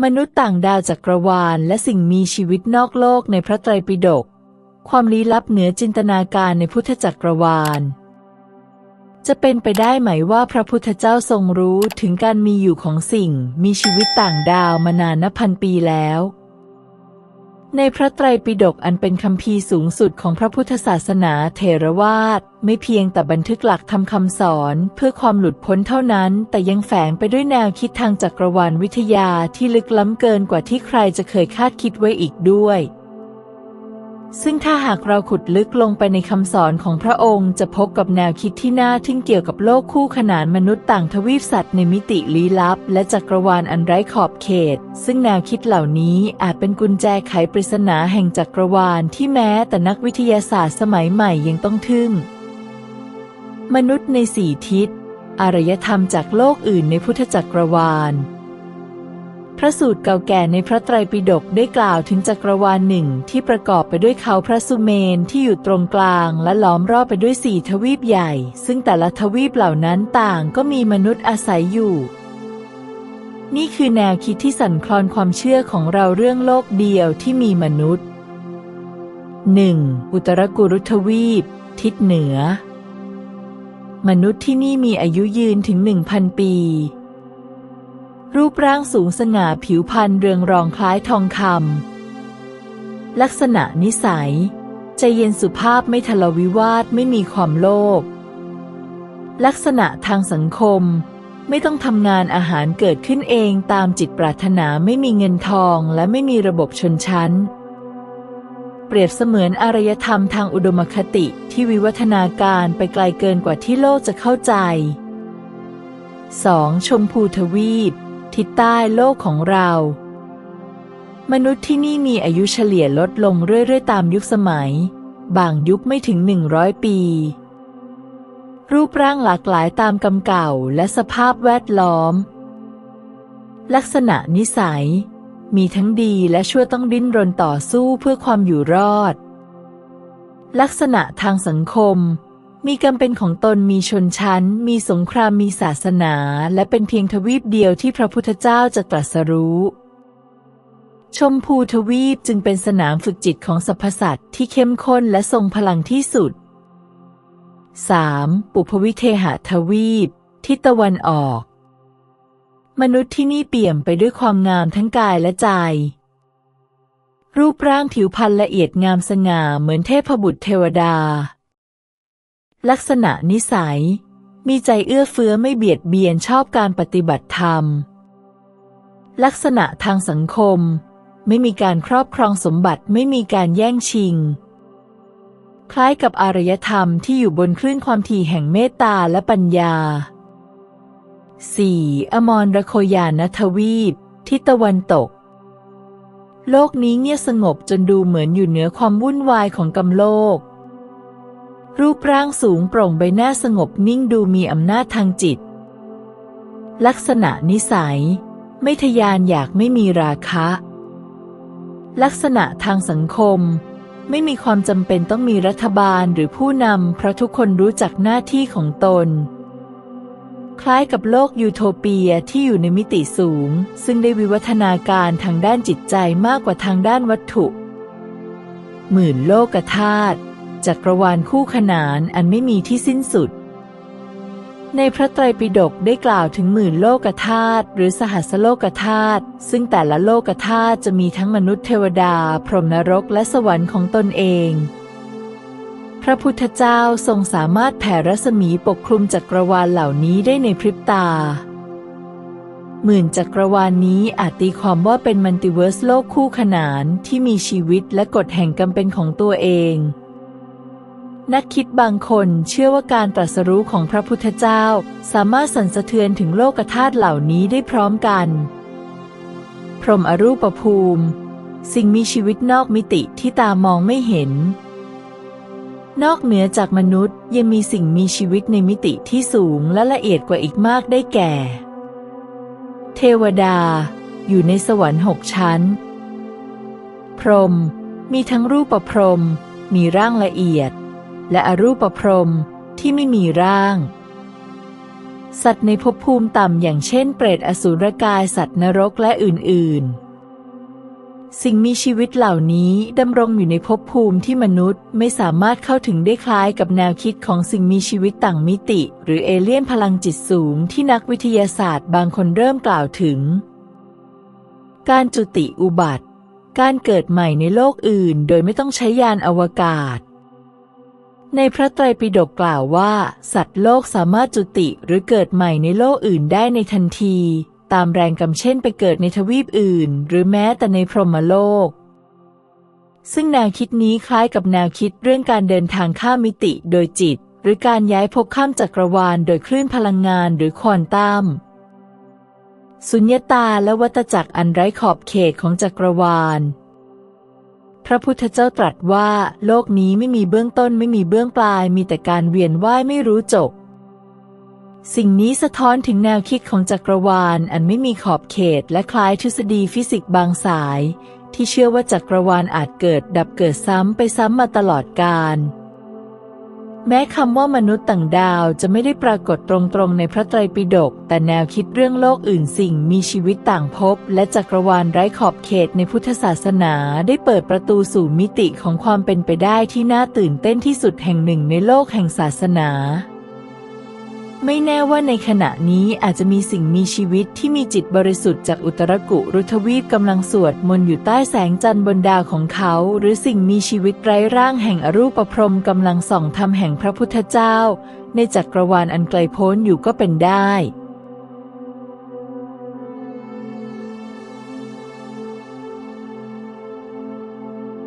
มนุษย์ต่างดาวจักรวาล และสิ่งมีชีวิตนอกโลกในพระไตรปิฎกความลี้ลับเหนือจินตนาการในพุทธจักรวาล จะเป็นไปได้ไหมว่าพระพุทธเจ้าทรงรู้ถึงการมีอยู่ของสิ่งมีชีวิตต่างดาวมานานนับพันปีแล้ว ในพระไตรปิฎกอันเป็นคัมภีร์สูงสุดของพระพุทธศาสนาเถรวาทไม่เพียงแต่บันทึกหลักทำคำสอนเพื่อความหลุดพ้นเท่านั้น แต่ยังแฝงไปด้วยแนวคิดทางจักรวาลวิทยาที่ลึกล้ำเกินกว่าที่ใครจะเคยคาดคิดไว้อีกด้วย ซึ่งถ้าหากเราขุดลึกลงไปในคำสอนของพระองค์จะพบกับแนวคิดที่น่าทึ่งเกี่ยวกับโลกคู่ขนานมนุษย์ต่างทวีปสัตว์ในมิติลี้ลับ และจักรวาลอันไร้ขอบเขต ซึ่งแนวคิดเหล่านี้อาจเป็นกุญแจไขปริศนาแห่งจักรวาลที่แม้แต่นักวิทยาศาสตร์สมัยใหม่ยังต้องทึ่ง มนุษย์ในสี่ทิศ อารยธรรมจากโลกอื่นในพุทธจักรวาล พระสูตรเก่าแก่ในพระไตรปิฎกได้กล่าวถึงจักรวาลหนึ่งที่ประกอบไปด้วยเขาพระสุเมนที่อยู่ตรงกลางและล้อมรอบไปด้วยสี่ทวีปใหญ่ ซึ่งแต่ละทวีปเหล่านั้นต่างก็มีมนุษย์อาศัยอยู่ นี่คือแนวคิดที่สั่นคลอนความเชื่อของเราเรื่องโลกเดียวที่มีมนุษย์ 1. อุตรกุรุทวีป ทิศเหนือ มนุษย์ที่นี่มีอายุยืนถึงหนึ่งพันปี รูปร่างสูงสง่าผิวพรรณเรืองรองคล้ายทองคำลักษณะนิสัย ใจเย็นสุภาพไม่ทะเลาวิวาทไม่มีความโลภลักษณะทางสังคม ไม่ต้องทำงานอาหารเกิดขึ้นเองตามจิตปรารถนาไม่มีเงินทองและไม่มีระบบชนชั้น เปรียบเสมือนอารยธรรมทางอุดมคติที่วิวัฒนาการไปไกลเกินกว่าที่โลกจะเข้าใจ 2. ชมพูทวีป ทิศใต้โลกของเรา มนุษย์ที่นี่มีอายุเฉลี่ยลดลงเรื่อยๆ ตามยุคสมัย บางยุคไม่ถึง 100 ปี รูปร่างหลากหลายตามกำเก่าและสภาพแวดล้อม ลักษณะนิสัย มีทั้งดีและชั่วต้องดิ้นรนต่อสู้เพื่อความอยู่รอด ลักษณะทางสังคม มีกรรมเป็นของตนมีชนชั้น มีสงครามมีศาสนา และเป็นเพียงทวีปเดียวที่พระพุทธเจ้าจะตรัสรู้ ชมพูทวีปจึงเป็นสนามฝึกจิตของสรรพสัตว์ที่เข้มข้นและทรงพลังที่สุด 3. ปุพวิเทหทวีป ทิศตะวันออก มนุษย์ที่นี่เปี่ยมไปด้วยความงามทั้งกายและใจ รูปร่างผิวพรรณละเอียดงามสง่าเหมือนเทพบุตรเทวดา ลักษณะนิสัย มีใจเอื้อเฟื้อไม่เบียดเบียนชอบการปฏิบัติธรรม ลักษณะทางสังคม ไม่มีการครอบครองสมบัติไม่มีการแย่งชิง คล้ายกับอารยธรรมที่อยู่บนคลื่นความถี่แห่งเมตตาและปัญญา 4. อมรรโคยานทวีป ทิศตะวันตก โลกนี้เงียบสงบจนดูเหมือนอยู่เหนือความวุ่นวายของกำโลก รูปร่างสูงโปร่งใบหน้าสงบนิ่งดูมีอำนาจทางจิต ลักษณะนิสัย ไม่ทะยานอยากไม่มีราคะ ลักษณะทางสังคม ไม่มีความจำเป็นต้องมีรัฐบาลหรือผู้นำเพราะทุกคนรู้จักหน้าที่ของตน คล้ายกับโลกยูโทเปียที่อยู่ในมิติสูง ซึ่งได้วิวัฒนาการทางด้านจิตใจมากกว่าทางด้านวัตถุ หมื่นโลกธาตุ จักรวาลคู่ขนานอันไม่มีที่สิ้นสุด ในพระไตรปิฎกได้กล่าวถึงหมื่นโลกธาตุหรือสหัสโลกธาตุซึ่งแต่ละโลกธาตุจะมีทั้งมนุษย์เทวดา พรหมนรกและสวรรค์ของตนเอง พระพุทธเจ้าทรงสามารถแผ่รัศมีปกคลุมจักรวาลเหล่านี้ได้ในพริบตาหมื่นจักรวาลนนี้อาจตีความว่าเป็นมัลติเวิร์สโลกคู่ขนานที่มีชีวิตและกฎแห่งกรรมเป็นของตัวเอง นักคิดบางคนเชื่อว่าการตรัสรู้ของพระพุทธเจ้า สามารถสั่นสะเทือนถึงโลกธาตุเหล่านี้ได้พร้อมกัน พรหมอรูปภูมิ สิ่งมีชีวิตนอกมิติที่ตามองไม่เห็น นอกเหนือจากมนุษย์ยังมีสิ่งมีชีวิตในมิติที่สูงและละเอียดกว่าอีกมากได้แก่ เทวดา อยู่ในสวรรค์หกชั้น พรหมมีทั้งรูปประพรหมมีร่างละเอียด และอรูปพรหมที่ไม่มีร่าง สัตว์ในภพภูมิต่ำอย่างเช่นเปรตอสุรกายสัตว์นรกและอื่น ๆ สิ่งมีชีวิตเหล่านี้ดำรงอยู่ในภพภูมิที่มนุษย์ไม่สามารถเข้าถึงได้คล้ายกับแนวคิดของสิ่งมีชีวิตต่างมิติ หรือเอเลี่ยนพลังจิตสูงที่นักวิทยาศาสตร์บางคนเริ่มกล่าวถึง การจุติอุบัติการเกิดใหม่ในโลกอื่นโดยไม่ต้องใช้ยานอวกาศ ในพระไตรปิฎกกล่าวว่า สัตว์โลกสามารถจุติหรือเกิดใหม่ในโลกอื่นได้ในทันที ตามแรงกำเช่นไปเกิดในทวีปอื่น หรือแม้แต่ในพรหมโลก ซึ่งแนวคิดนี้คล้ายกับแนวคิดเรื่องการเดินทางข้ามมิติโดยจิต หรือการย้ายภพข้ามจักรวาลโดยคลื่นพลังงานหรือควอนตัมสุญญตาและวัตจักรอันไร้ขอบเขตของจักรวาล พระพุทธเจ้าตรัสว่า โลกนี้ไม่มีเบื้องต้นไม่มีเบื้องปลาย มีแต่การเวียนว่ายไม่รู้จบ สิ่งนี้สะท้อนถึงแนวคิดของจักรวาล อันไม่มีขอบเขต และคล้ายทฤษฎีฟิสิกส์บางสาย ที่เชื่อว่าจักรวาลอาจเกิดดับเกิดซ้ำไปซ้ำมาตลอดกาล แม้คำว่ามนุษย์ต่างดาวจะไม่ได้ปรากฏตรงๆในพระไตรปิฎกแต่แนวคิดเรื่องโลกอื่นสิ่งมีชีวิตต่างภพและจักรวาลไร้ขอบเขตในพุทธศาสนาได้เปิดประตูสู่มิติของความเป็นไปได้ที่น่าตื่นเต้นที่สุดแห่งหนึ่งในโลกแห่งศาสนา ไม่แน่ว่าในขณะนี้อาจจะมีสิ่งมีชีวิตที่มีจิตบริสุทธิ์จากอุตรกุรุทวีปกำลังสวดมนต์อยู่ใต้แสงจันทร์บนดาวของเขา หรือสิ่งมีชีวิตไร้ร่างแห่งอรูปพรหมกำลังส่องธรรมแห่งพระพุทธเจ้า ในจักรวาลอันไกลโพ้นอยู่ก็เป็นได้